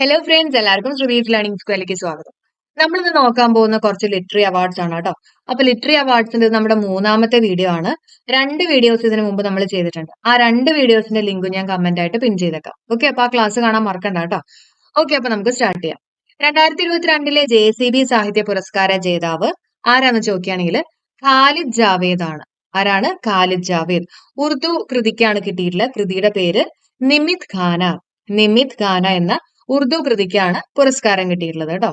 Hello friends എല്ലാവർക്കും ശ്രുവീസ് learning സ്കൂളിലേക്ക് സ്വാഗതം. നമ്മളിന്ന് നോക്കാൻ പോകുന്ന കുറച്ച് ലിറ്ററി അവാർഡ്സ് ആണ് കേട്ടോ അപ്പൊ ലിറ്ററി അവാർഡ്സിന്റെ നമ്മുടെ മൂന്നാമത്തെ വീഡിയോ ആണ്. രണ്ട് വീഡിയോസ് ഇതിനു മുമ്പ് നമ്മൾ ചെയ്തിട്ടുണ്ട്. ആ രണ്ട് വീഡിയോസിന്റെ ലിങ്ക് ഞാൻ കമന്റ് ആയിട്ട് പിൻ ചെയ്തേക്കാം. ഓക്കെ അപ്പൊ ആ ക്ലാസ് കാണാൻ മറക്കണ്ട കേട്ടോ ഓക്കെ അപ്പൊ നമുക്ക് സ്റ്റാർട്ട് ചെയ്യാം. രണ്ടായിരത്തി ഇരുപത്തിരണ്ടിലെ ജെ സി ബി സാഹിത്യ പുരസ്കാര ജേതാവ് ആരാന്ന് ചോദിക്കുകയാണെങ്കിൽ ഖാലിദ് ജാവേദ് ആണ്. ആരാണ്? ഖാലിദ് ജാവേദ്. ഉറുദു കൃതിക്കാണ് കിട്ടിയിട്ടുള്ള കൃതിയുടെ പേര് നിമിത് ഖാന. നിമിത് ഖാന എന്ന ഉറുദു കൃതിക്കാണ് പുരസ്കാരം കിട്ടിയിട്ടുള്ളത് കേട്ടോ.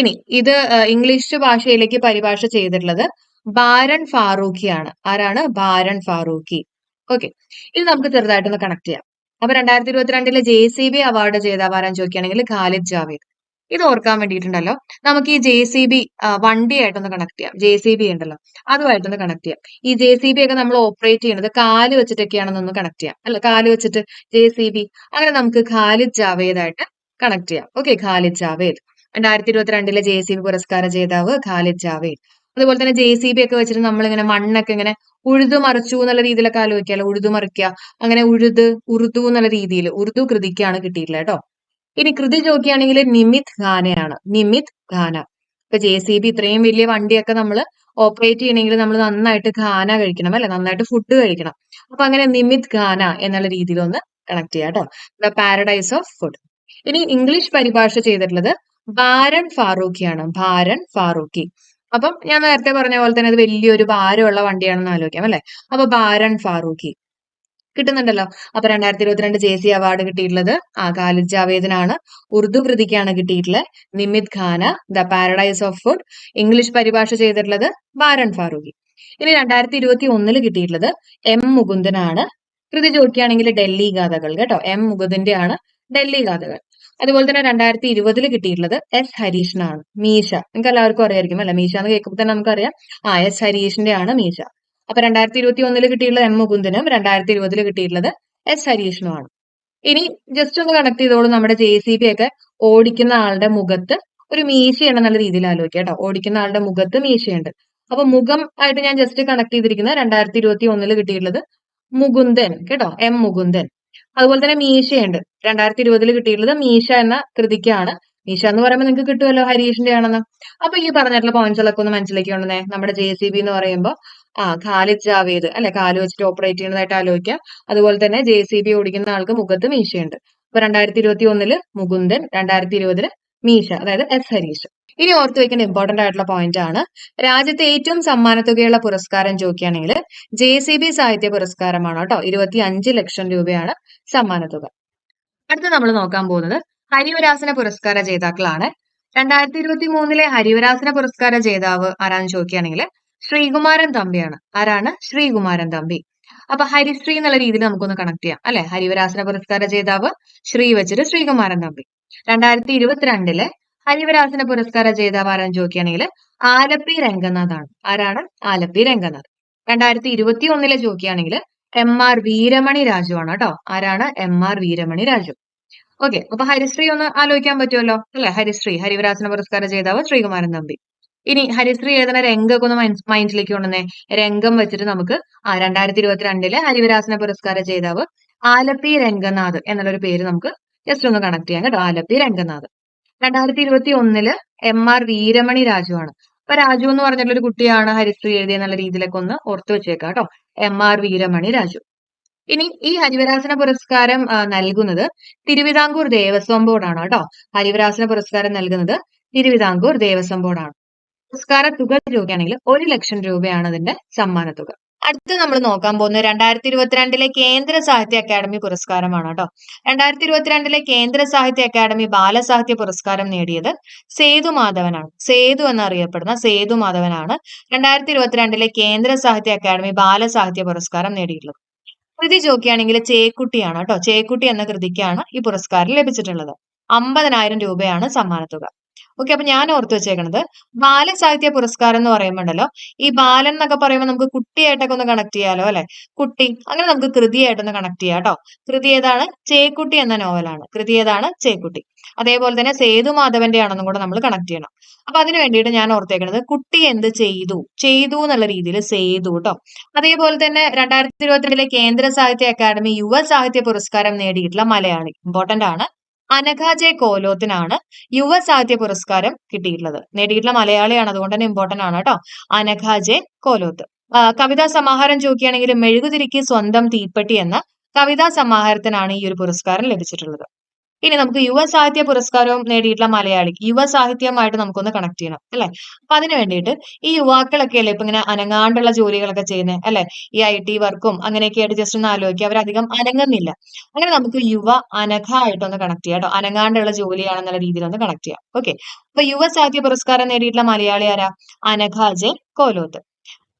ഇനി ഇത് ഇംഗ്ലീഷ് ഭാഷയിലേക്ക് പരിഭാഷ ചെയ്തിട്ടുള്ളത് ബാരൻ ഫാറൂഖിയാണ്. ആരാണ്? ബാരൻ ഫാറൂഖി. ഓക്കെ. ഇത് നമുക്ക് ചെറുതായിട്ടൊന്ന് കണക്ട് ചെയ്യാം. അപ്പൊ രണ്ടായിരത്തി ഇരുപത്തിരണ്ടിലെ ജെ സി ബി അവാർഡ് ജേതാവ് ആരാൻ ചോദിക്കുകയാണെങ്കിൽ ഖാലിദ് ജാവേദ്. ഇത് ഓർക്കാൻ വേണ്ടിയിട്ടുണ്ടല്ലോ. നമുക്ക് ഈ ജെ സി ബി വണ്ടിയായിട്ടൊന്ന് കണക്ട് ചെയ്യാം. ജെ സി ബി ഉണ്ടല്ലോ. അതുമായിട്ടൊന്ന് കണക്ട് ചെയ്യാം. ഈ ജെ സി ബി ഒക്കെ നമ്മൾ ഓപ്പറേറ്റ് ചെയ്യുന്നത് കാൽ വെച്ചിട്ടൊക്കെയാണെന്നൊന്ന് കണക്ട് ചെയ്യാം. അല്ല കാൽ വെച്ചിട്ട് ജെ സി ബി. അങ്ങനെ നമുക്ക് ഖാലിദ് ജാവേദ് ആയിട്ട് കണക്ട് ചെയ്യാം. ഓക്കെ ഖാലിദ് ജാവേദ് രണ്ടായിരത്തി ഇരുപത്തിരണ്ടിലെ ജെ സി ബി പുരസ്കാര ജേതാവ് ഖാലിദ് ജാവേദ് അതുപോലെ തന്നെ ജെ സി ബി ഒക്കെ വെച്ചിട്ട് നമ്മളിങ്ങനെ മണ്ണൊക്കെ ഇങ്ങനെ ഉഴുതു മറിച്ചു എന്നുള്ള രീതിയിലൊക്കെ ആലോചിക്കാമല്ലോ ഉഴുതു മറിക്കുക അങ്ങനെ ഉഴുത് ഉറുദു എന്നുള്ള രീതിയിൽ ഉറുദു കൃതിക്കാണ് കിട്ടിയിട്ടില്ല കേട്ടോ. ഇനി കൃതി ചോദിക്കുകയാണെങ്കിൽ നിമിത് ഖാനയാണ്. നിമിത് ഖാന. ഇപ്പൊ ജെ സി ബി ഇത്രയും വലിയ വണ്ടിയൊക്കെ നമ്മൾ ഓപ്പറേറ്റ് ചെയ്യണമെങ്കിൽ നമ്മൾ നന്നായിട്ട് ഖാന കഴിക്കണം അല്ലെ? നന്നായിട്ട് ഫുഡ് കഴിക്കണം. അപ്പൊ അങ്ങനെ നിമിത് ഖാന എന്നുള്ള രീതിയിൽ ഒന്ന് കണക്ട് ചെയ്യാം കേട്ടോ. ദ പാരഡൈസ് ഓഫ് ഫുഡ് ഇനി ഇംഗ്ലീഷ് പരിഭാഷ ചെയ്തിട്ടുള്ളത് ഭാരൻ ഫാറൂഖിയാണ്. ഭാരൻ ഫാറൂഖി. അപ്പം ഞാൻ നേരത്തെ പറഞ്ഞ പോലെ തന്നെ അത് വലിയൊരു ഭാരമുള്ള വണ്ടിയാണെന്ന് ആലോചിക്കാം അല്ലെ? അപ്പൊ ഭാരൻ ഫാറൂഖി. കിട്ടുന്നുണ്ടല്ലോ. അപ്പൊ രണ്ടായിരത്തി ഇരുപത്തിരണ്ട് ജെ സി അവാർഡ് കിട്ടിയിട്ടുള്ളത് ആ ഖാലിദ് ജാവേദിനാണ്. ഉറുദു കൃതിക്കാണ് കിട്ടിയിട്ടുള്ളത്. Nimat Khana the paradise of food. English പരിഭാഷ ചെയ്തിട്ടുള്ളത് ബാരൻ ഫാറൂഖി. ഇനി രണ്ടായിരത്തി ഇരുപത്തി ഒന്നിൽ കിട്ടിയിട്ടുള്ളത് എം മുകുന്ദനാണ്. കൃതി ചോദിക്കുകയാണെങ്കിൽ ഡൽഹി ഗാഥകൾ. കേട്ടോ എം മുകുന്ദന്റെ ആണ് ഡൽഹി ഗാഥകൾ അതുപോലെ തന്നെ രണ്ടായിരത്തി ഇരുപതിൽ കിട്ടിയിട്ടുള്ളത് എസ് ഹരീഷിനാണ് മീശ. നിങ്ങൾക്ക് എല്ലാവർക്കും അറിയായിരിക്കും അല്ലെ? മീശ എന്ന് കേൾക്കുമ്പോൾ തന്നെ നമുക്കറിയാം. ആ എസ് ഹരീഷിന്റെ ആണ് മീശ. അപ്പൊ രണ്ടായിരത്തി ഇരുപത്തി ഒന്നിൽ കിട്ടിയിട്ടുള്ളത് എം മുകുന്ദനും രണ്ടായിരത്തി ഇരുപതിൽ കിട്ടിയിട്ടുള്ളത് എസ് ഹരീഷിനുമാണ്. ഇനി ജസ്റ്റ് ഒന്ന് കണക്ട് ചെയ്തോളൂ നമ്മുടെ ജെ സി ബി ഒക്കെ. ഓടിക്കുന്ന ആളുടെ മുഖത്ത് ഒരു മീശയാണ് നല്ല രീതിയിൽ ആലോചിക്കുക കേട്ടോ. ഓടിക്കുന്ന ആളുടെ മുഖത്ത് മീശയുണ്ട്. അപ്പൊ മുഖം ആയിട്ട് ഞാൻ ജസ്റ്റ് കണക്ട് ചെയ്തിരിക്കുന്നത് രണ്ടായിരത്തി ഇരുപത്തി ഒന്നിൽ കിട്ടിയിട്ടുള്ളത് മുകുന്ദൻ കേട്ടോ? എം മുകുന്ദൻ. അതുപോലെ തന്നെ മീശയുണ്ട്. രണ്ടായിരത്തി ഇരുപതിൽ കിട്ടിയിട്ടുള്ളത് മീശ എന്ന കൃതിക്കാണ്. മീശ എന്ന് പറയുമ്പോൾ നിങ്ങൾക്ക് കിട്ടുമല്ലോ ഹരീഷിന്റെ ആണെന്ന്. അപ്പൊ ഈ പറഞ്ഞിട്ടുള്ള പോയിന്റ്സുകളൊക്കെ ഒന്ന് മനസ്സിലേക്ക് നമ്മുടെ ജെ സി ബി എന്ന് പറയുമ്പോൾ ആ ഖാലിദ് ജാവേദ് അല്ലെ? കാൽ വെച്ചിട്ട് ഓപ്പറേറ്റ് ചെയ്യുന്നതായിട്ട് ആലോചിക്കാം. അതുപോലെ തന്നെ ജെ സി ബി ഓടിക്കുന്ന ആൾക്ക് മുഖത്ത് മീശയുണ്ട്. അപ്പൊ രണ്ടായിരത്തി ഇരുപത്തി ഒന്നിൽ മുകുന്ദൻ രണ്ടായിരത്തി ഇരുപതിൽ മീശ അതായത് എസ് ഹരീഷ്. ഇനി ഓർത്തു വെക്കേണ്ട ഇമ്പോർട്ടന്റ് ആയിട്ടുള്ള പോയിന്റ് ആണ്. രാജ്യത്തെ ഏറ്റവും സമ്മാനത്തുകയുള്ള പുരസ്കാരം ചോദിക്കുകയാണെങ്കിൽ ജെ സി ബി സാഹിത്യ പുരസ്കാരമാണ് കേട്ടോ. ഇരുപത്തി അഞ്ച് ലക്ഷം രൂപയാണ് സമ്മാനത്തുക. അടുത്ത് നമ്മൾ നോക്കാൻ പോകുന്നത് ഹരിവരാസന പുരസ്കാര ജേതാക്കളാണ്. രണ്ടായിരത്തി ഇരുപത്തി മൂന്നിലെ ഹരിവരാസന പുരസ്കാര ജേതാവ് ആരാന്ന് ചോദിക്കുകയാണെങ്കിൽ ശ്രീകുമാരൻ തമ്പിയാണ്. ആരാണ്? ശ്രീകുമാരൻ തമ്പി. അപ്പൊ ഹരിശ്രീ എന്നുള്ള രീതിയിൽ നമുക്കൊന്ന് കണക്ട് ചെയ്യാം. അല്ലെ? ഹരിവരാസന പുരസ്കാര ജേതാവ് ശ്രീ വെച്ചിട്ട് ശ്രീകുമാരൻ തമ്പി. രണ്ടായിരത്തി ഇരുപത്തിരണ്ടിലെ ഹരിവരാസന പുരസ്കാര ജേതാവ് ആരാൻ ചോദിക്കുകയാണെങ്കിൽ ആലപ്പി രംഗനാഥ് ആണ് ആരാണ്? ആലപ്പി രംഗനാഥ്. രണ്ടായിരത്തി ഇരുപത്തി ഒന്നിലെ ചോദിക്കുകയാണെങ്കിൽ എം ആർ വീരമണി രാജു ആണ് കേട്ടോ. ആരാണ്? M R Veeramani Raju. Okay അപ്പൊ ഹരിശ്രീ ഒന്ന് ആലോചിക്കാൻ പറ്റുമല്ലോ? അല്ലെ? ഹരിശ്രീ ഹരിവരാസന പുരസ്കാര ജേതാവ് ശ്രീകുമാരൻ തമ്പി ഇനി ഹരിശ്രീ എഴുതുന്ന രംഗമൊക്കെ ഒന്ന് മൈൻഡിലേക്ക് കൊണ്ടുവന്നേ? രംഗം വെച്ചിട്ട് നമുക്ക് ആ രണ്ടായിരത്തി ഇരുപത്തിരണ്ടിലെ ഹരിവരാസന പുരസ്കാര ജേതാവ് ആലപ്പി രംഗനാഥ് എന്നുള്ളൊരു പേര് നമുക്ക് ജസ്റ്റ് ഒന്ന് കണക്ട് ചെയ്യാം കേട്ടോ. ആലപ്പി രംഗനാഥ്. രണ്ടായിരത്തി ഇരുപത്തി ഒന്നിൽ എം ആർ വീരമണി രാജുവാണ് അപ്പൊ രാജു എന്ന് പറഞ്ഞിട്ടുള്ള ഒരു കുട്ടിയാണ് ഹരിശ്രീ എഴുതിയ എന്നുള്ള രീതിയിലൊക്കെ ഒന്ന് ഓർത്തു വെച്ചേക്കാം കേട്ടോ എം ആർ വീരമണി രാജു. ഇനി ഈ ഹരിവരാസന പുരസ്കാരം നൽകുന്നത് തിരുവിതാംകൂർ ദേവസ്വം ബോർഡാണ് കേട്ടോ. ഹരിവരാസന പുരസ്കാരം നൽകുന്നത് തിരുവിതാംകൂർ ദേവസ്വം ബോർഡാണ് പുരസ്കാര തുക ചോദിക്കുകയാണെങ്കിൽ ഒരു ലക്ഷം രൂപയാണ് അതിന്റെ സമ്മാന തുക അടുത്ത് നമ്മൾ നോക്കാൻ പോകുന്നത് രണ്ടായിരത്തി ഇരുപത്തിരണ്ടിലെ കേന്ദ്ര സാഹിത്യ അക്കാദമി പുരസ്കാരമാണ് കേട്ടോ. രണ്ടായിരത്തി ഇരുപത്തിരണ്ടിലെ കേന്ദ്ര സാഹിത്യ അക്കാദമി ബാലസാഹിത്യ പുരസ്കാരം നേടിയത് സേതു മാധവനാണ്. സേതു എന്നറിയപ്പെടുന്ന സേതു മാധവനാണ് രണ്ടായിരത്തി ഇരുപത്തിരണ്ടിലെ കേന്ദ്ര സാഹിത്യ അക്കാദമി ബാലസാഹിത്യ പുരസ്കാരം നേടിയിട്ടുള്ളത്. കൃതി ചോക്കിയാണെങ്കിൽ ചേക്കുട്ടിയാണ് കേട്ടോ. ചേക്കുട്ടി എന്ന കൃതിക്കാണ് ഈ പുരസ്കാരം ലഭിച്ചിട്ടുള്ളത്. അമ്പതിനായിരം രൂപയാണ് സമ്മാനത്തുക. ഓക്കെ അപ്പൊ ഞാൻ ഓർത്തു വെച്ചേക്കണത് ബാല സാഹിത്യ പുരസ്കാരം എന്ന് പറയുമ്പോണ്ടല്ലോ ഈ ബാലൻ എന്നൊക്കെ പറയുമ്പോൾ നമുക്ക് കുട്ടിയായിട്ടൊക്കെ ഒന്ന് കണക്ട് ചെയ്യാലോ അല്ലെ? കുട്ടി അങ്ങനെ നമുക്ക് കൃതിയായിട്ടൊന്ന് കണക്ട് ചെയ്യാം കേട്ടോ. കൃതി ഏതാണ്? ചേക്കുട്ടി എന്ന നോവലാണ് കൃതി ഏതാണ്? ചേക്കുട്ടി. അതേപോലെ തന്നെ സേതു മാധവന്റെ ആണെന്നും കൂടെ നമ്മൾ കണക്ട് ചെയ്യണം. അപ്പൊ അതിനു വേണ്ടിയിട്ട് ഞാൻ ഓർത്തേക്കുന്നത് കുട്ടി എന്ത് ചെയ്തു? ചെയ്തു എന്നുള്ള രീതിയിൽ സേതു കേട്ടോ അതേപോലെ തന്നെ രണ്ടായിരത്തി ഇരുപത്തിരണ്ടിലെ കേന്ദ്ര സാഹിത്യ അക്കാദമി യുവ സാഹിത്യ പുരസ്കാരം നേടിയിട്ടുള്ള മലയാളി. ഇമ്പോർട്ടന്റ് ആണ്. അനഘ ജെ കോലോത്തിനാണ് യുവ സാഹിത്യ പുരസ്കാരം കിട്ടിയിട്ടുള്ളത്. നേടിയിട്ടുള്ള മലയാളിയാണ്. അതുകൊണ്ട് തന്നെ ഇമ്പോർട്ടന്റ് ആണ് കേട്ടോ. അനഘ ജെ കോലോത്ത് കവിതാ സമാഹാരം ചോദിക്കുകയാണെങ്കിൽ മെഴുകുതിരിക്ക് സ്വന്തം തീപ്പെട്ടി എന്ന കവിതാ സമാഹാരത്തിനാണ് ഈ ഒരു പുരസ്കാരം ലഭിച്ചിട്ടുള്ളത്. ഇനി നമുക്ക് യുവ സാഹിത്യ പുരസ്കാരവും നേടിയിട്ടുള്ള മലയാളി യുവ സാഹിത്യമായിട്ട് നമുക്കൊന്ന് കണക്ട് ചെയ്യണം അല്ലെ? അപ്പൊ അതിന് വേണ്ടിയിട്ട് ഈ യുവാക്കളൊക്കെ അല്ലേ ഇപ്പൊ ഇങ്ങനെ അനങ്ങാണ്ടുള്ള ജോലികളൊക്കെ ചെയ്യുന്നത് അല്ലെ? ഈ ഐ ടി വർക്കും അങ്ങനെയൊക്കെ ആയിട്ട് ജസ്റ്റ് ഒന്ന് ആലോചിക്കുക അവരധികം അനങ്ങുന്നില്ല. അങ്ങനെ നമുക്ക് യുവ അനഘ ആയിട്ടൊന്ന് കണക്ട് ചെയ്യാം കേട്ടോ. അനങ്ങാണ്ടുള്ള ജോലിയാണെന്നുള്ള രീതിയിൽ ഒന്ന് കണക്ട് ചെയ്യാം. ഓക്കെ അപ്പൊ യുവ സാഹിത്യ പുരസ്കാരം നേടിയിട്ടുള്ള മലയാളി ആരാ? അനഘ കോലോത്ത്.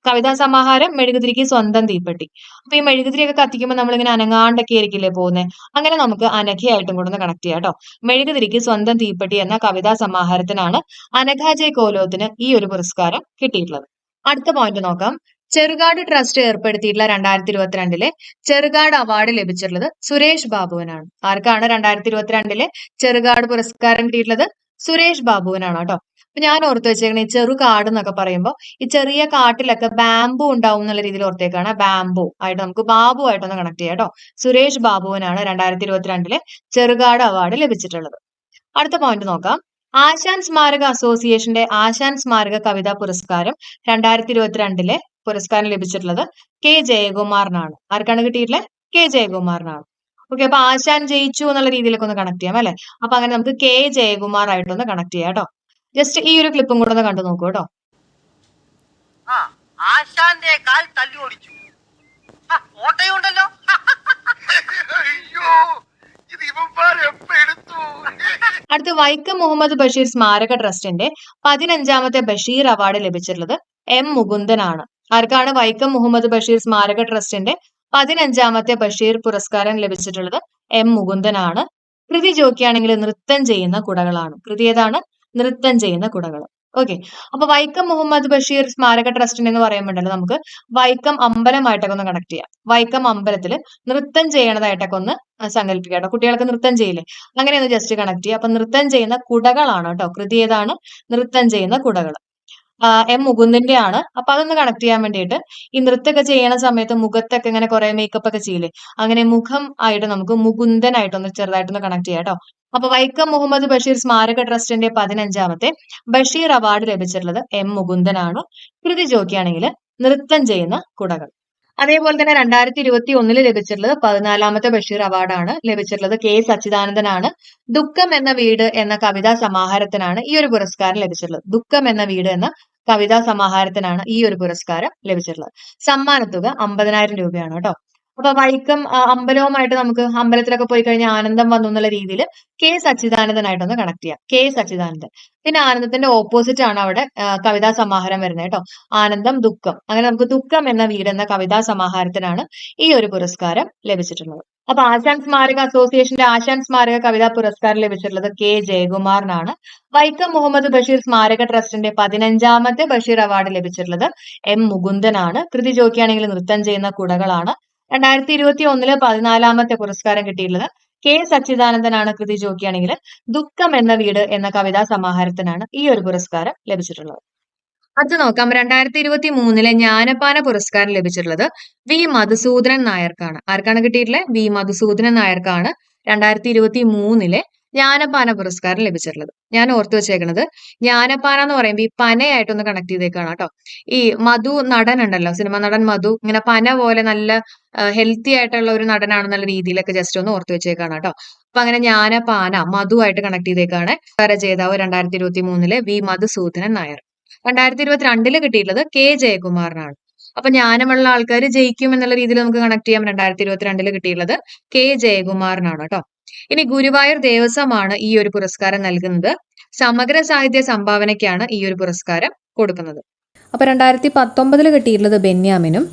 കവിതാ സമാഹാരം മെഴുകുതിരിക്ക് സ്വന്തം തീപ്പെട്ടി. അപ്പൊ ഈ മെഴുകുതിരിയൊക്കെ കത്തിക്കുമ്പോൾ നമ്മളിങ്ങനെ അനങ്ങാണ്ടൊക്കെ ആയിരിക്കില്ലേ പോകുന്നത് അങ്ങനെ നമുക്ക് അനഘയായിട്ടും കൂടെ ഒന്ന് കണക്ട് ചെയ്യാം കേട്ടോ മെഴുകുതിരിക്ക് സ്വന്തം തീപ്പെട്ടി എന്ന കവിതാ സമാഹാരത്തിനാണ് അനഘ ജെ കോലോത്തിന് ഈ ഒരു പുരസ്കാരം കിട്ടിയിട്ടുള്ളത്. അടുത്ത പോയിന്റ് നോക്കാം. ചെറുകാട് ട്രസ്റ്റ് ഏർപ്പെടുത്തിയിട്ടുള്ള രണ്ടായിരത്തി ഇരുപത്തിരണ്ടിലെ ചെറുകാട് അവാർഡ് ലഭിച്ചിട്ടുള്ളത് സുരേഷ് ബാബുവിനാണ്. ആർക്കാണ് രണ്ടായിരത്തി ഇരുപത്തിരണ്ടിലെ ചെറുകാട് പുരസ്കാരം കിട്ടിയിട്ടുള്ളത്? സുരേഷ് ബാബുവിനാണ് കേട്ടോ അപ്പൊ ഞാൻ ഓർത്ത് വെച്ചേക്കണേ ഈ ചെറു കാട് എന്നൊക്കെ പറയുമ്പോൾ ഈ ചെറിയ കാട്ടിലൊക്കെ ബാംബു ഉണ്ടാവും എന്നുള്ള രീതിയിൽ ഓർത്തേക്കാണ് ബാംബു ആയിട്ട് നമുക്ക് ബാബു ആയിട്ടൊന്ന് കണക്ട് ചെയ്യാം കേട്ടോ. സുരേഷ് ബാബുവിനാണ് രണ്ടായിരത്തി ഇരുപത്തിരണ്ടിലെ ചെറുകാട് അവാർഡ് ലഭിച്ചിട്ടുള്ളത്. അടുത്ത പോയിന്റ് നോക്കാം. ആശാൻ സ്മാരക അസോസിയേഷന്റെ ആശാൻ സ്മാരക കവിതാ പുരസ്കാരം രണ്ടായിരത്തി ഇരുപത്തിരണ്ടിലെ പുരസ്കാരം ലഭിച്ചിട്ടുള്ളത് കെ ജയകുമാറിനാണ്. ആർക്കാണ് കിട്ടിയിട്ടുള്ളത്? കെ ജയകുമാറിനാണ്. ഓക്കെ അപ്പൊ ആശാൻ ജയിച്ചു എന്നുള്ള രീതിയിലൊക്കെ ഒന്ന് കണക്ട് ചെയ്യാം അല്ലെ? അപ്പൊ അങ്ങനെ നമുക്ക് കെ ജയകുമാർ ആയിട്ടൊന്ന് കണക്ട് ചെയ്യാം കേട്ടോ. ജസ്റ്റ് ഈ ഒരു ക്ലിപ്പും കൂടെ ഒന്ന് കണ്ടു നോക്കൂ കേട്ടോ. ആ ആശാന്റെ കാൽ തല്ലി ഓടിച്ചു. ആ, ഓട്ടയുണ്ടല്ലോ അയ്യോ ഇത് ഇവന്മാർ എപ്പ എടുത്തു? അടുത്ത് വൈക്കം മുഹമ്മദ് ബഷീർ സ്മാരക ട്രസ്റ്റിന്റെ പതിനഞ്ചാമത്തെ ബഷീർ അവാർഡ് ലഭിച്ചിട്ടുള്ളത് എം മുകുന്ദനാണ്. ആർക്കാണ് വൈക്കം മുഹമ്മദ് ബഷീർ സ്മാരക ട്രസ്റ്റിന്റെ പതിനഞ്ചാമത്തെ ബഷീർ പുരസ്കാരം ലഭിച്ചിട്ടുള്ളത്? എം മുകുന്ദനാണ്. കൃതി ജോക്കിയാണെങ്കിൽ നൃത്തം ചെയ്യുന്ന കുടകളാണ്. കൃതി ഏതാണ്? നൃത്തം ചെയ്യുന്ന കുടകൾ. ഓക്കെ അപ്പൊ വൈക്കം മുഹമ്മദ് ബഷീർ സ്മാരക ട്രസ്റ്റിന് എന്ന് പറയുമ്പോണ്ടല്ലോ നമുക്ക് വൈക്കം അമ്പലമായിട്ടൊക്കെ ഒന്ന് കണക്ട് ചെയ്യാം. വൈക്കം അമ്പലത്തിൽ നൃത്തം ചെയ്യണതായിട്ടൊക്കെ ഒന്ന് സങ്കല്പിക്കാം കേട്ടോ. കുട്ടികൾക്ക് നൃത്തം ചെയ്യില്ലേ? അങ്ങനെ ഒന്ന് ജസ്റ്റ് കണക്ട് ചെയ്യുക. അപ്പൊ നൃത്തം ചെയ്യുന്ന കുടകളാണ് കേട്ടോ. കൃതി ഏതാണ്? നൃത്തം ചെയ്യുന്ന കുടകൾ. എം മുകുന്ദന്റെ ആണ് അപ്പൊ അതൊന്ന് കണക്ട് ചെയ്യാൻ വേണ്ടിയിട്ട് ഈ നൃത്തമൊക്കെ ചെയ്യണ സമയത്ത് മുഖത്തൊക്കെ ഇങ്ങനെ കുറെ മേക്കപ്പ് ഒക്കെ ചെയ്യില്ലേ? അങ്ങനെ മുഖം ആയിട്ട് നമുക്ക് മുകുന്ദനായിട്ടൊന്ന് ചെറുതായിട്ടൊന്ന് കണക്ട് ചെയ്യാം കേട്ടോ. അപ്പൊ വൈക്കം മുഹമ്മദ് ബഷീർ സ്മാരക ട്രസ്റ്റിന്റെ പതിനഞ്ചാമത്തെ ബഷീർ അവാർഡ് ലഭിച്ചിട്ടുള്ളത് എം മുകുന്ദനാണ്. കൃതി ചോദിക്കുകയാണെങ്കിൽ നൃത്തം ചെയ്യുന്ന കുടകൾ. അതേപോലെ തന്നെ രണ്ടായിരത്തി ഇരുപത്തി ഒന്നിൽ ലഭിച്ചിട്ടുള്ളത് പതിനാലാമത്തെ ബഷീർ അവാർഡാണ്. ലഭിച്ചിട്ടുള്ളത് കെ സച്ചിദാനന്ദനാണ്. ദുഃഖം എന്ന വീട് എന്ന കവിതാ സമാഹാരത്തിനാണ് ഈ ഒരു പുരസ്കാരം ലഭിച്ചിട്ടുള്ളത്. ദുഃഖം എന്ന വീട് എന്ന കവിതാ സമാഹാരത്തിനാണ് ഈ ഒരു പുരസ്കാരം ലഭിച്ചിട്ടുള്ളത്. സമ്മാനത്തുക അമ്പതിനായിരം രൂപയാണ് കേട്ടോ. അപ്പൊ വൈക്കം അമ്പലവുമായിട്ട് നമുക്ക് അമ്പലത്തിലൊക്കെ പോയി കഴിഞ്ഞാൽ ആനന്ദം വന്നു എന്നുള്ള രീതിയിൽ കെ. സച്ചിദാനന്ദനായിട്ടൊന്ന് കണക്ട് ചെയ്യാം. കെ. സച്ചിദാനന്ദൻ. പിന്നെ ആനന്ദത്തിന്റെ ഓപ്പോസിറ്റ് ആണ് അവിടെ കവിതാ സമാഹാരം വരുന്നത് കേട്ടോ. ആനന്ദം ദുഃഖം. അങ്ങനെ നമുക്ക് ദുഃഖം എന്ന വീട് എന്ന കവിതാ സമാഹാരത്തിനാണ് ഈ ഒരു പുരസ്കാരം ലഭിച്ചിട്ടുള്ളത്. അപ്പൊ ആശാൻ സ്മാരക അസോസിയേഷന്റെ ആശാൻ സ്മാരക കവിതാ പുരസ്കാരം ലഭിച്ചിട്ടുള്ളത് കെ. ജയകുമാറിനാണ്. വൈക്കം മുഹമ്മദ് ബഷീർ സ്മാരക ട്രസ്റ്റിന്റെ പതിനഞ്ചാമത്തെ ബഷീർ അവാർഡ് ലഭിച്ചിട്ടുള്ളത് എം. മുകുന്ദനാണ്. കൃതി ചോദിക്കുകയാണെങ്കിൽ നൃത്തം ചെയ്യുന്ന കുടകളാണ്. രണ്ടായിരത്തി ഇരുപത്തി ഒന്നിൽ പതിനാലാമത്തെ പുരസ്കാരം കിട്ടിയിട്ടുള്ളത് കെ സച്ചിദാനന്ദനാണ് കൃതി ചോക്കിയാണെങ്കിൽ ദുഃഖം എന്ന വീട് എന്ന കവിതാ സമാഹാരത്തിനാണ് ഈ ഒരു പുരസ്കാരം ലഭിച്ചിട്ടുള്ളത്. അത് നോക്കാം. രണ്ടായിരത്തി ഇരുപത്തി മൂന്നിലെ ജ്ഞാനപാന പുരസ്കാരം ലഭിച്ചിട്ടുള്ളത് വി മധുസൂദനൻ നായർക്കാണ്. ആർക്കാണ് കിട്ടിയിട്ടുള്ളത്? വി മധുസൂദനൻ നായർക്കാണ്. രണ്ടായിരത്തി ഇരുപത്തി മൂന്നിലെ ജ്ഞാനപാന പുരസ്കാരം ലഭിച്ചിട്ടുള്ളത്. ഞാൻ ഓർത്തു വെച്ചേക്കുന്നത് ജ്ഞാനപാന എന്ന് പറയുമ്പോൾ ഈ പനയായിട്ടൊന്ന് കണക്ട് ചെയ്തേക്കാണ് കേട്ടോ. ഈ മധു നടൻ ഉണ്ടല്ലോ സിനിമ നടൻ മധു ഇങ്ങനെ പന പോലെ നല്ല ഹെൽത്തി ആയിട്ടുള്ള ഒരു നടനാണെന്നുള്ള രീതിയിലൊക്കെ ജസ്റ്റ് ഒന്ന് ഓർത്തു വെച്ചേക്കാണ് കേട്ടോ. അപ്പൊ അങ്ങനെ ജ്ഞാനപാന മധു ആയിട്ട് കണക്ട് ചെയ്തേക്കാണ് രചയിതാവ് രണ്ടായിരത്തി ഇരുപത്തി മൂന്നിലെ വി. മധുസൂദനൻ നായർ. രണ്ടായിരത്തി ഇരുപത്തിരണ്ടിൽ കിട്ടിയിട്ടുള്ളത് കെ. ജയകുമാറിനാണ്. അപ്പൊ ജ്ഞാനമുള്ള ആൾക്കാർ ജയിക്കും എന്നുള്ള രീതിയിൽ നമുക്ക് കണക്ട് ചെയ്യാം. രണ്ടായിരത്തി ഇരുപത്തിരണ്ടിൽ കിട്ടിയിട്ടുള്ളത് കെ. ജയകുമാറിനാണ് കേട്ടോ. ഇനി ഗുരുവായൂർ ദേവസ്വമാണ് ഈ ഒരു പുരസ്കാരം നൽകുന്നത്. സമഗ്ര സാഹിത്യ സംഭാവനയ്ക്കാണ് ഈ ഒരു പുരസ്കാരം കൊടുക്കുന്നത്. അപ്പൊ രണ്ടായിരത്തി പത്തൊമ്പതിൽ കിട്ടിയിട്ടുള്ളത് ബെന്യാമിനും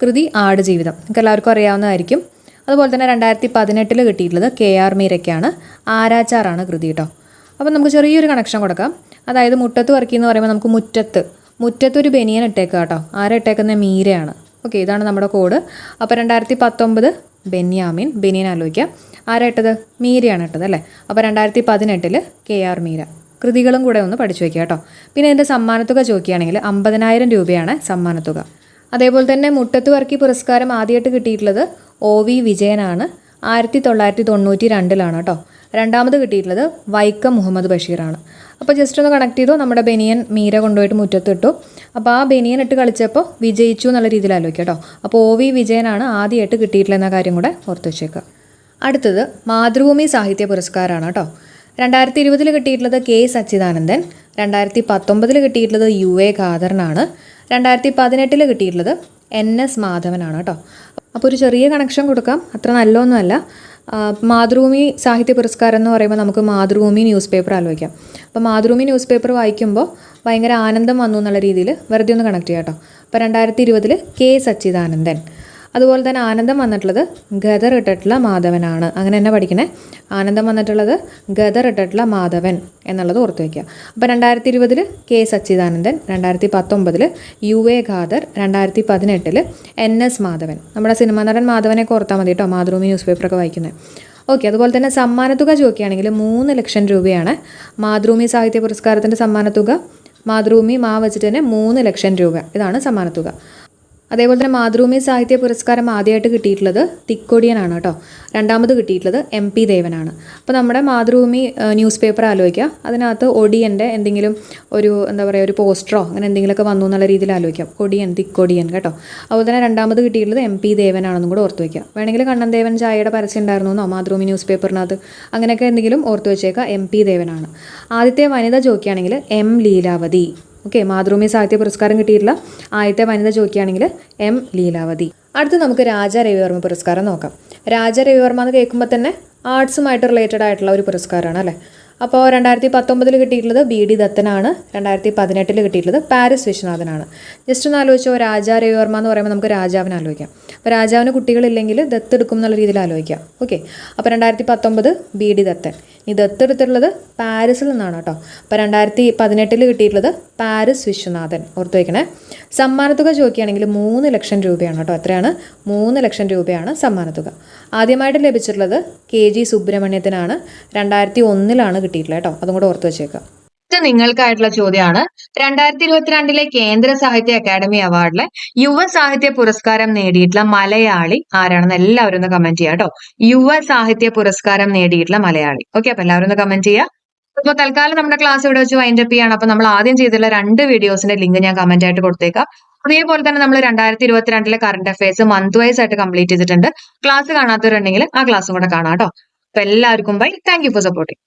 കൃതി ആടുജീവിതം. നിങ്ങൾക്ക് എല്ലാവർക്കും അറിയാവുന്നതായിരിക്കും. അതുപോലെ തന്നെ രണ്ടായിരത്തി പതിനെട്ടിൽ കിട്ടിയിട്ടുള്ളത് കെ ആർ മീരയ്ക്കാണ് ആരാച്ചാറാണ് കൃതി കേട്ടോ അപ്പം നമുക്ക് ചെറിയൊരു കണക്ഷൻ കൊടുക്കാം. അതായത് മുറ്റത്ത് വർക്കി എന്ന് പറയുമ്പോൾ നമുക്ക് മുറ്റത്ത് മുറ്റത്ത് ഒരു ബനിയൻ ഇട്ടേക്കുക കേട്ടോ ആരെ ഇട്ടേക്കുന്ന? മീരയാണ്. ഓക്കെ ഇതാണ് നമ്മുടെ കോഡ് അപ്പോൾ രണ്ടായിരത്തി പത്തൊമ്പത് ബെന്യാമിൻ ബെനിയൻ ആലോചിക്കുക ആരാ ഇട്ടത് മീരയാണ് ഇട്ടത് അല്ലേ? അപ്പോൾ രണ്ടായിരത്തി പതിനെട്ടിൽ കെ ആർ മീര. കൃതികളും കൂടെ ഒന്ന് പഠിച്ചു വയ്ക്കുക കേട്ടോ. പിന്നെ ഇതിന്റെ സമ്മാനത്തുക ചോദിക്കുകയാണെങ്കിൽ അമ്പതിനായിരം രൂപയാണ് സമ്മാനത്തുക. അതേപോലെ തന്നെ മുട്ടത്ത് വർക്കി പുരസ്കാരം ആദ്യമായിട്ട് കിട്ടിയിട്ടുള്ളത് ഒ വി വിജയനാണ്. ആയിരത്തി തൊള്ളായിരത്തി തൊണ്ണൂറ്റി രണ്ടിലാണ് കേട്ടോ. രണ്ടാമത് കിട്ടിയിട്ടുള്ളത് വൈക്കം മുഹമ്മദ് ബഷീറാണ്. അപ്പോൾ ജസ്റ്റ് ഒന്ന് കണക്ട് ചെയ്തു. നമ്മുടെ ബനിയൻ മീര കൊണ്ടുപോയിട്ട് മുറ്റത്തിട്ടു. അപ്പോൾ ആ ബനിയൻ ഇട്ട് കളിച്ചപ്പോൾ വിജയിച്ചു എന്നുള്ള രീതിയിൽ ആലോചിക്കാം കേട്ടോ. അപ്പോൾ ഒ വി വിജയനാണ് ആദ്യമായിട്ട് കിട്ടിയിട്ടുള്ള കാര്യം കൂടെ ഓർത്ത് വെച്ചേക്കുക അടുത്തത് മാതൃഭൂമി സാഹിത്യ പുരസ്കാരമാണ് കേട്ടോ. രണ്ടായിരത്തി ഇരുപതിൽ കിട്ടിയിട്ടുള്ളത് കെ സച്ചിദാനന്ദൻ. രണ്ടായിരത്തി പത്തൊമ്പതിൽ കിട്ടിയിട്ടുള്ളത് യു എ ഖാദറിനാണ്. രണ്ടായിരത്തി പതിനെട്ടിൽ കിട്ടിയിട്ടുള്ളത് എൻ എസ് മാധവനാണ് കേട്ടോ. അപ്പോൾ ഒരു ചെറിയ കണക്ഷൻ കൊടുക്കാം. അത്ര നല്ലതൊന്നുമല്ല മാതൃഭൂമി സാഹിത്യ പുരസ്കാരം എന്ന് പറയുമ്പോൾ നമുക്ക് മാതൃഭൂമി ന്യൂസ് പേപ്പർ ആലോചിക്കാം. അപ്പോൾ മാതൃഭൂമി ന്യൂസ് പേപ്പർ വായിക്കുമ്പോൾ ഭയങ്കര ആനന്ദം വന്നു എന്നുള്ള രീതിയിൽ വെറുതെ ഒന്ന് കണക്ട് ചെയ്യാം കേട്ടോ. അപ്പോൾ രണ്ടായിരത്തി ഇരുപതിൽ കെ. സച്ചിദാനന്ദൻ. അതുപോലെ തന്നെ ആനന്ദം വന്നിട്ടുള്ളത് ഗദർ ഇട്ടിട്ടുള്ള മാധവനാണ്. അങ്ങനെ തന്നെ പഠിക്കണേ? ആനന്ദം വന്നിട്ടുള്ളത് ഗദർ ഇട്ടിട്ടുള്ള മാധവൻ എന്നുള്ളത് ഓർത്തു വയ്ക്കുക അപ്പോൾ രണ്ടായിരത്തി ഇരുപതിൽ കെ സച്ചിദാനന്ദൻ രണ്ടായിരത്തി പത്തൊമ്പതിൽ യു എ ഖാദർ രണ്ടായിരത്തി പതിനെട്ടിൽ എൻ എസ് മാധവൻ. നമ്മുടെ സിനിമാ നടൻ മാധവനെ ഓർത്താൽ മതി കേട്ടോ മാതൃഭൂമി ന്യൂസ് പേപ്പറൊക്കെ വായിക്കുന്നത്. ഓക്കെ അതുപോലെ തന്നെ സമ്മാനത്തുക ചോദിക്കുകയാണെങ്കിൽ മൂന്ന് ലക്ഷം രൂപയാണ് മാതൃഭൂമി സാഹിത്യ പുരസ്കാരത്തിന്റെ സമ്മാനത്തുക മാതൃഭൂമി മാ വെച്ചിട്ട് തന്നെ മൂന്ന് ലക്ഷം രൂപ. ഇതാണ് സമ്മാനത്തുക അതേപോലെ തന്നെ മാതൃഭൂമി സാഹിത്യ പുരസ്കാരം ആദ്യമായിട്ട് കിട്ടിയിട്ടുള്ളത് തിക്കൊടിയനാണ് കേട്ടോ. രണ്ടാമത് കിട്ടിയിട്ടുള്ളത് എം പി ദേവനാണ്. അപ്പോൾ നമ്മുടെ മാതൃഭൂമി ന്യൂസ് പേപ്പർ ആലോചിക്കുക അതിനകത്ത് ഒടിയന്റെ എന്തെങ്കിലും ഒരു എന്താ പറയുക ഒരു പോസ്റ്ററോ അങ്ങനെ എന്തെങ്കിലുമൊക്കെ വന്നു എന്നുള്ള രീതിയിൽ ആലോചിക്കാം. കൊടിയൻ തിക്കൊടിയൻ കേട്ടോ. അതുപോലെ തന്നെ രണ്ടാമത് കിട്ടിയിട്ടുള്ളത് എം പി ദേവനാണെന്നും കൂടെ ഓർത്ത് വയ്ക്കുക വേണമെങ്കിൽ കണ്ണൻ ദേവൻ ചായയുടെ പരസ്യം ഉണ്ടായിരുന്നു എന്നോ മാതൃഭൂമി ന്യൂസ് പേപ്പറിനകത്ത് അങ്ങനെയൊക്കെ എന്തെങ്കിലും ഓർത്ത് വെച്ചേക്കുക എം പി ദേവനാണ്. ആദ്യത്തെ വനിത ചോദിക്കുകയാണെങ്കിൽ എം ലീലാവതി. ഓക്കെ മാതൃഭൂമി സാഹിത്യ പുരസ്കാരം കിട്ടിയിട്ടുള്ള ആദ്യത്തെ വനിത ചോദിക്കുകയാണെങ്കിൽ എം ലീലാവതി. അടുത്ത് നമുക്ക് രാജ രവിവർമ്മ പുരസ്കാരം നോക്കാം. രാജ രവിവർമ്മ എന്ന് കേൾക്കുമ്പോൾ തന്നെ ആർട്സുമായിട്ട് റിലേറ്റഡ് ആയിട്ടുള്ള ഒരു പുരസ്കാരമാണ് അല്ലേ? അപ്പോൾ രണ്ടായിരത്തി പത്തൊമ്പതിൽ കിട്ടിയിട്ടുള്ളത് ബി ഡി ദത്തനാണ് രണ്ടായിരത്തി പതിനെട്ടിൽ കിട്ടിയിട്ടുള്ളത് പാരിസ് വിശ്വനാഥനാണ്. ജസ്റ്റ് ഒന്ന് ആലോചിച്ചോ രാജാ രവിവർമ്മ എന്ന് പറയുമ്പോൾ നമുക്ക് രാജാവിനെ ആലോചിക്കാം. അപ്പോൾ രാജാവിന് കുട്ടികളില്ലെങ്കിൽ ദത്തെടുക്കും എന്നുള്ള രീതിയിൽ ആലോചിക്കാം. ഓക്കെ. അപ്പോൾ രണ്ടായിരത്തി പത്തൊമ്പത് ബി ഡി ദത്തൻ. ഈ ദത്തെടുത്തിട്ടുള്ളത് പാരിസിൽ നിന്നാണ് കേട്ടോ. അപ്പോൾ രണ്ടായിരത്തി പതിനെട്ടിൽ കിട്ടിയിട്ടുള്ളത് പാരിസ് വിശ്വനാഥൻ. ഓർത്ത് വയ്ക്കണേ സമ്മാനത്തുക ചോദിക്കുകയാണെങ്കിൽ മൂന്ന് ലക്ഷം രൂപയാണ് കേട്ടോ. എത്രയാണ്? മൂന്ന് ലക്ഷം രൂപയാണ് സമ്മാനത്തുക. ആദ്യമായിട്ട് ലഭിച്ചിട്ടുള്ളത് കെ ജി സുബ്രഹ്മണ്യത്തിനാണ്. രണ്ടായിരത്തി ഒന്നിലാണ് കിട്ടിയിട്ടുള്ളത് കേട്ടോ. അതും കൂടെ ഓർത്ത് വെച്ചേക്കാം. നിങ്ങൾക്കായിട്ടുള്ള ചോദ്യമാണ്. രണ്ടായിരത്തി ഇരുപത്തിരണ്ടിലെ കേന്ദ്ര സാഹിത്യ അക്കാദമി അവാർഡിലെ യുവ സാഹിത്യ പുരസ്കാരം നേടിയിട്ടുള്ള മലയാളി ആരാണെന്ന് എല്ലാവരും ഒന്ന് കമന്റ് ചെയ്യാം കേട്ടോ. യുവ സാഹിത്യ പുരസ്കാരം നേടിയിട്ടുള്ള മലയാളി. ഓക്കെ അപ്പൊ എല്ലാവരും ഒന്ന് കമന്റ് ചെയ്യുക അപ്പൊ തൽക്കാലം നമ്മുടെ ക്ലാസ് ഇവിടെ വെച്ച് വൈൻഡപ്പ് ചെയ്യാണ്. അപ്പൊ നമ്മൾ ആദ്യം ചെയ്തിട്ടുള്ള രണ്ട് വീഡിയോസിന്റെ ലിങ്ക് ഞാൻ കമന്റ് ആയിട്ട് കൊടുത്തേക്കാം. അതേപോലെ തന്നെ നമ്മൾ രണ്ടായിരത്തി ഇരുപത്തിരണ്ടിലെ കറണ്ട് അഫയേഴ്സ് മന്ത് വൈസ് ആയിട്ട് കംപ്ലീറ്റ് ചെയ്തിട്ടുണ്ട്. ക്ലാസ് കാണാത്തവരുണ്ടെങ്കിൽ ആ ക്ലാസ്സും കൂടെ കാണാം കേട്ടോ. അപ്പൊ എല്ലാവർക്കും ബൈ താങ്ക് ഫോർ സപ്പോർട്ടിങ്